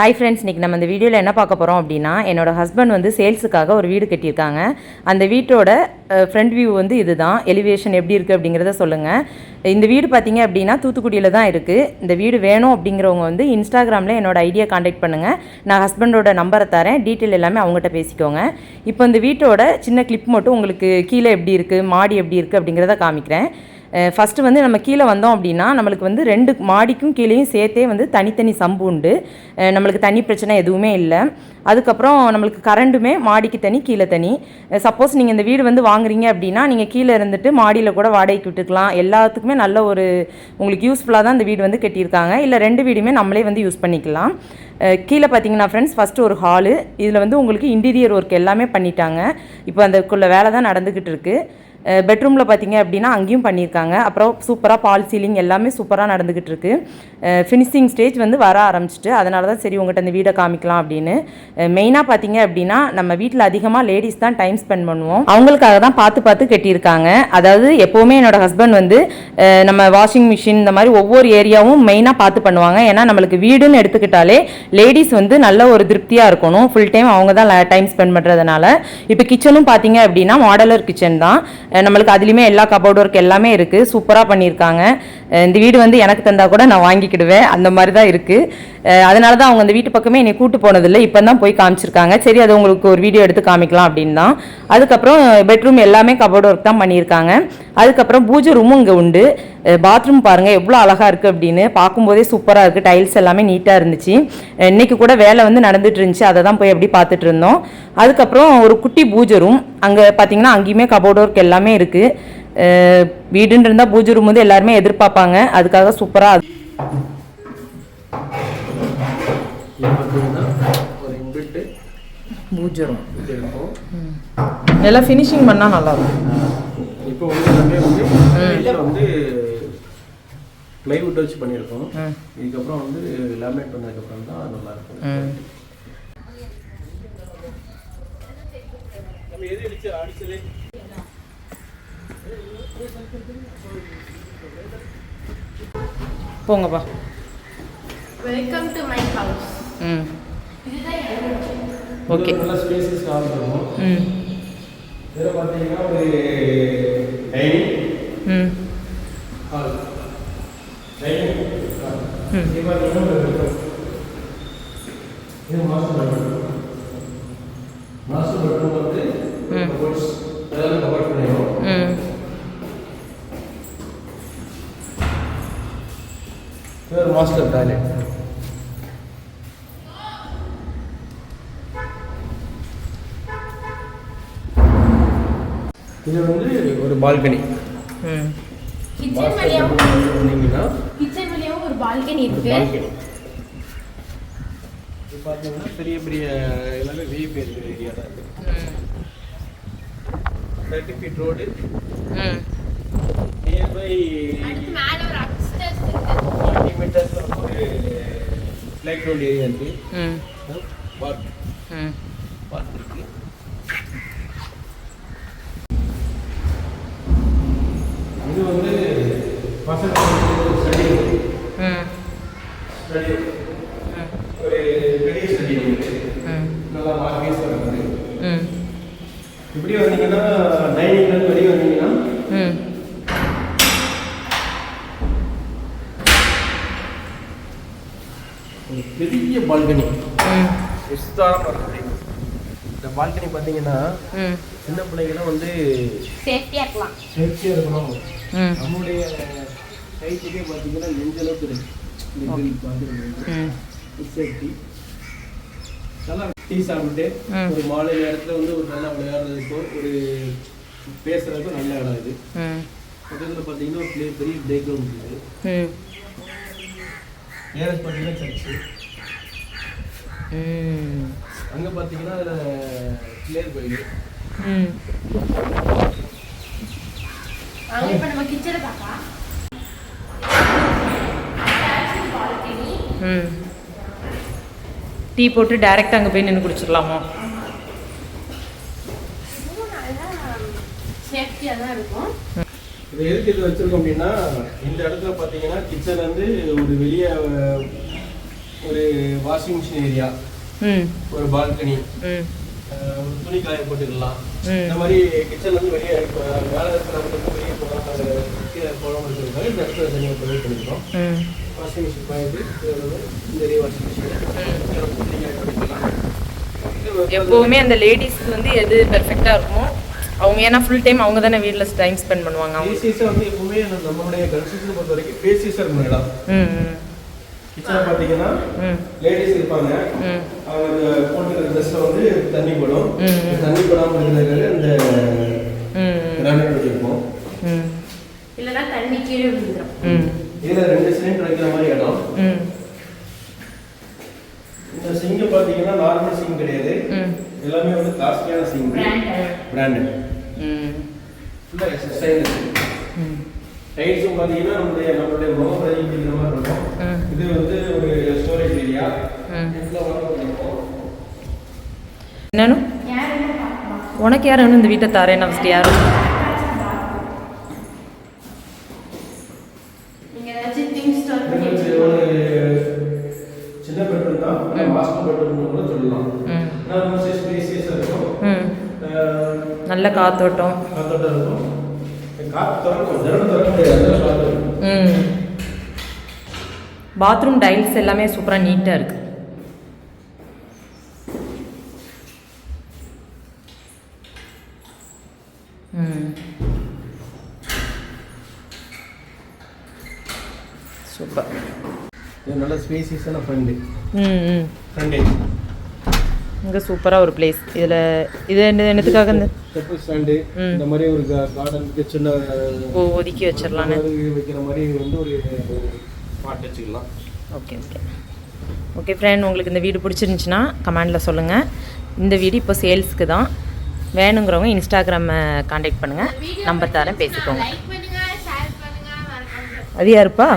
Hi friends இன்றைக்கி நம்ம இந்த வீடியோவில் என்ன பார்க்க போகிறோம் அப்படின்னா என்னோட ஹஸ்பண்ட் வந்து சேல்ஸுக்காக ஒரு வீடு கட்டியிருக்காங்க. அந்த வீட்டோட ஃப்ரண்ட் வியூ வந்து இதுதான். எலிவேஷன் எப்படி இருக்குது அப்படிங்கிறத சொல்லுங்கள் இந்த வீடு பார்த்தீங்க அப்படின்னா தூத்துக்குடியில் தான் இருக்குது இந்த வீடு வேணும் அப்படிங்கிறவங்க வந்து இன்ஸ்டாகிராமில் என்னோட ஐடியா காண்டாக்ட் பண்ணுங்கள் நான் ஹஸ்பண்டோட நம்பரை தரேன். டீட்டெயில் எல்லாமே அவங்ககிட்ட பேசிக்கோங்க. இப்போ இந்த வீட்டோட சின்ன கிளிப் மட்டும் உங்களுக்கு கீழே எப்படி இருக்குது மாடி எப்படி இருக்குது அப்படிங்கிறத காமிக்கிறேன். ஃபஸ்ட்டு வந்து நம்ம கீழே வந்தோம் அப்படின்னா நம்மளுக்கு வந்து ரெண்டு மாடிக்கும் கீழேயும் சேர்த்தே வந்து தனித்தனி சம்பு உண்டு. நம்மளுக்கு தனி பிரச்சனை எதுவுமே இல்லை. அதுக்கப்புறம் நம்மளுக்கு கரண்ட்டுமே மாடிக்கு தனி கீழே தனி. சப்போஸ் நீங்கள் இந்த வீடு வந்து வாங்குறீங்க அப்படின்னா நீங்கள் கீழே இருந்துட்டு மாடியில் கூட வாடகைக்கு விட்டுக்கலாம். எல்லாத்துக்குமே நல்ல ஒரு உங்களுக்கு யூஸ்ஃபுல்லாக தான் இந்த வீடு வந்து கட்டியிருக்காங்க. இல்லை ரெண்டு வீடுமே நம்மளே வந்து யூஸ் பண்ணிக்கலாம். கீழே பார்த்தீங்கன்னா ஃப்ரெண்ட்ஸ் ஃபஸ்ட்டு ஒரு ஹாலு இதில் வந்து உங்களுக்கு இன்டீரியர் ஒர்க் எல்லாமே பண்ணிட்டாங்க. இப்போ அதுக்குள்ள வேலை தான் நடந்துக்கிட்டு இருக்குது பெட்ரூமில் பார்த்தீங்க அப்படின்னா அங்கேயும் பண்ணியிருக்காங்க. அப்புறம் சூப்பராக பால் சீலிங் எல்லாமே சூப்பராக நடந்துக்கிட்டு இருக்கு. ஃபினிஷிங் ஸ்டேஜ் வந்து வர ஆரம்பிச்சிட்டு அதனால தான் சரி உங்கள்கிட்ட இந்த வீடை காமிக்கலாம் அப்படின்னு. மெயினாக பார்த்தீங்க அப்படின்னா நம்ம வீட்டில் அதிகமாக லேடிஸ் தான் டைம் ஸ்பெண்ட் பண்ணுவோம். அவங்களுக்காக தான் பார்த்து பார்த்து கட்டியிருக்காங்க. அதாவது எப்போவுமே என்னோட ஹஸ்பண்ட் வந்து நம்ம வாஷிங் மிஷின் இந்த மாதிரி ஒவ்வொரு ஏரியாவும் மெயினாக பார்த்து பண்ணுவாங்க. ஏன்னா நம்மளுக்கு வீடுன்னு எடுத்துக்கிட்டாலே லேடிஸ் வந்து நல்ல ஒரு திருப்தியாக இருக்கணும். ஃபுல் டைம் அவங்க தான் டைம் ஸ்பெண்ட் பண்ணுறதுனால இப்போ கிச்சனும் பார்த்தீங்க அப்படின்னா மாடலர் கிச்சன் தான். நம்மளுக்கு அதுலேயுமே எல்லா கபோர்ட் ஒர்க் எல்லாமே இருக்குது சூப்பராக பண்ணியிருக்காங்க. இந்த வீடு வந்து எனக்கு தந்தா கூட நான் வாங்கிக்கிடுவேன். அந்த மாதிரி தான் இருக்குது அதனால தான் அவங்க அந்த வீட்டு பக்கமே என்னை கூட்டு போனதில்லை. இப்போ தான் போய் காமிச்சிருக்காங்க. சரி அது உங்களுக்கு ஒரு வீடியோ எடுத்து காமிக்கலாம் அப்படின்னு தான் அதுக்கப்புறம் பெட்ரூம் எல்லாமே கபோர்டு ஒர்க் தான் பண்ணியிருக்காங்க. அதுக்கப்புறம் பூஜை ரூமும் இங்கே உண்டு. பாத்ரூம் பாருங்கள் எவ்வளோ அழகாக இருக்குது அப்படின்னு. பார்க்கும்போதே சூப்பராக இருக்குது டைல்ஸ் எல்லாமே நீட்டாக இருந்துச்சு. இன்றைக்கி இன்னைக்கு கூட வேலை வந்து நடந்துட்டு இருந்துச்சு. அதை தான் போய் அப்படி பார்த்துட்டு இருந்தோம். அதுக்கப்புறம் ஒரு குட்டி பூஜை ரூம் அங்கே பார்த்தீங்கன்னா அங்கேயுமே கபோர்டு ஒர்க் எல்லாமே இருக்குது வீடுன்னு இருந்தால் பூஜை ரூம் வந்து எல்லாருமே எதிர்பார்ப்பாங்க. அதுக்காக சூப்பராக பூஜை ரூம் எல்லாம் ஃபினிஷிங் பண்ணால் நல்லாயிருக்கும் இப்போ வந்து வந்து ப்ளைவுட் வச்சு பண்ணியிருக்கோம். இதுக்கப்புறம் வந்து லேமினேட் பண்ணதுக்கப்புறம் தான் நல்லா இருக்கும் நம்ம எது அடிச்சது? போங்கப்பா. வெல்கம் டு மை ஹவுஸ் ம். ஓகே. நல்ல ஸ்பேசஸ் ஹால் இருக்கும் ம். இதில் பார்த்தீங்கன்னா ஒரு டைனிங் ம். ஹால் டைனிங் ம். இது பார்த்தீங்கன்னா ஒரு. இது. Master bedroom. மாஸ்டர் பெட்ரூம் வந்து ம். ஒரு மாஸ்டர் டாய்லெட் இது வந்து ஒரு பால்கனி ம். கிச்சன் ஒரு பால்கனி இருக்கு. பால்கனி இது பார்த்தீங்கன்னா பெரிய பெரிய எல்லாமே விஐபி இருக்கிற ஏரியா தான் தேர்ட்டி ஃபீட் ரோடு நியர்பை அதுக்கு மேல ஒரு அப்ஸ்டர்ஸ் இருக்கு ஃபார்ட்டி மீட்டர்ஸ் ஒரு பிளே கிரவுண்ட் ஏரியா இருக்கு ம் பார்க் ம் பார்க் இருக்கு இது வந்து பசங்க ஸ்டடி ம் ஸ்டடி ஒரு பெரிய ஸ்டடி இருக்கு ம் நல்லா மார்க்கேஸ் இருக்குது ம் இப்படி வந்தீங்கன்னா டைனிங்லேருந்து வெளியே வந்தீங்கன்னா ம் ஒரு பெரிய பால்கனி. ம். விஸ்தாரமாக இருக்குது இந்த பால்கனி பார்த்தீங்கன்னா ம். சின்ன பிள்ளைங்களாம் வந்து சேஃப்டியா இருக்கலாம். சேஃப்டியாக இருக்கணும். ம். நம்முடைய கைட்டுக்கே பார்த்தீங்கன்னா நெஞ்ச அளவுக்கு இருக்கு? இந்த grill பார்த்துருக்கு ம். சேஃப்டி நல்லா டீ சாப்பிட்டு. ஒரு மாலை நேரத்தில் வந்து ஒரு நல்லா விளையாடுறதுக்கும் ஒரு பேசுறதுக்கும் நல்ல இடம் இது. ம். பக்கத்தில் பார்த்தீங்கன்னா ஒரு பெரிய பெரிய பிளே கிரவுண்ட் இருக்குது. ம். நேரஸ் பார்த்தீங்கன்னா சர்ச்சு அங்கே பார்த்தீங்கன்னா அதில் பிள்ளையர் கோயில் ம். அங்க இப்ப நம்ம கிச்சனை பார்க்கலாம். டீ போட்டு டைரெக்டாக அங்கே போய் நின்று குடிச்சிடலாமா இது எதுக்கு இது வச்சிருக்கோம் அப்படின்னா இந்த இடத்துல பார்த்தீங்கன்னா கிச்சன் வந்து ஒரு வெளியே ஒரு வாஷிங் மிஷின் ஏரியா ம். ஒரு பால்கனி ஒரு துணி காய போட்டுக்கலாம். இந்த மாதிரி கிச்சன்ல இருந்து வெளியே இருக்கிறவங்க வந்து வெளியே போகலாம். கீழே போகலாம் இருக்கிறதுக்காக இந்த இடத்துல தனியாக ப்ரொவைட் பண்ணிக்கிறோம் வாஷிங் மிஷின் வந்து இந்த வாஷிங் மிஷின் எப்போவுமே அந்த லேடிஸ்க்கு வந்து எது பெர்ஃபெக்டாக இருக்குமோ அவங்க ஏன்னா ஃபுல் டைம் அவங்க தானே வீட்டில் டைம் ஸ்பெண்ட் பண்ணுவாங்க. அவங்க ஃபேஸிஸை வந்து எப்பவுமே நம்ம- நம்மளுடைய கன்ஸ்ட்ரக்ஷன் பொறுத்த வரைக்கும் ஃபேஸிஸாக இருக்கும் இடம் ம் ம். கிச்சனை பார்த்தீங்கன்னா லேடிஸ் இருப்பாங்க. அவங்க போட்டுக்கிற ட்ரெஸ்ஸில் வந்து தண்ணி படும். தண்ணி படாமல் இருக்கிறதுக்காக இந்த ம் கிரானைட் வச்சுருப்போம். ம். இல்லைன்னா தண்ணி கீழே விழுந்துரும். ம். இதில் ரெண்டு சிலிண்டர் வைக்கிற மாதிரி இடம். ம். இந்த சிங்கு பார்த்தீங்கன்னா நார்மல் சிங் கிடையாது. எல்லாமே வந்து காஸ்ட்லியான சிங். பிராண்டட் ம். ஃபுல்லாக ஸ்டைலஸ் ம் டைல்ஸும் பார்த்தீங்கன்னா நம்மளுடைய நம்மளுடைய முகம் பிரதிபலிக்கிற மாதிரி இருக்கும். இது வந்து ஒரு ஸ்டோரேஜ் ஏரியா. இதில் பண்ணிருக்கோம். என்னன்னு? யார் உனக்கு யாரும் இந்த வீட்டை தரேன்? ஃபஸ்ட்டு யாரும் சின்ன பெட்ரூம் தான். மாஸ்டர் பெட்ரூம் கூட சொல்லலாம். நல்ல காத்தோட்டம். காத்தோட்டம் இருக்கும். ம். பாத்ரூம் டைல்ஸ் எல்லாமே சூப்பராக நீட்டாக இருக்கு. ம். சூப்பர் நல்ல ஸ்பேசியஸான ஃப்ரெண்டு ம் ம். ஃப்ரெண்டேஜ் இங்கே சூப்பராக ஒரு பிளேஸ் இதில் இது என்ன என்னத்துக்காக இந்த ஸ்டாண்டு. இந்த மாதிரி ஒரு கார்டனுக்கு சின்ன ஓ ஒதுக்கி வச்சிடலான்னு. வைக்கிற மாதிரி வந்து ஒரு பாட் வச்சுக்கலாம். ஓகே ஓகே ஓகே ஃப்ரெண்ட் உங்களுக்கு இந்த வீடு பிடிச்சிருந்துச்சுன்னா கமெண்டில் சொல்லுங்கள் இந்த வீடு இப்போ சேல்ஸ்க்கு தான். வேணுங்கிறவங்க இன்ஸ்டாகிராமை காண்டாக்ட் பண்ணுங்கள் நம்பர் தரேன் பேசிக்கோங்க. லைக் பண்ணுங்க ஷேர் பண்ணுங்க மறக்காம அது யாருப்பா?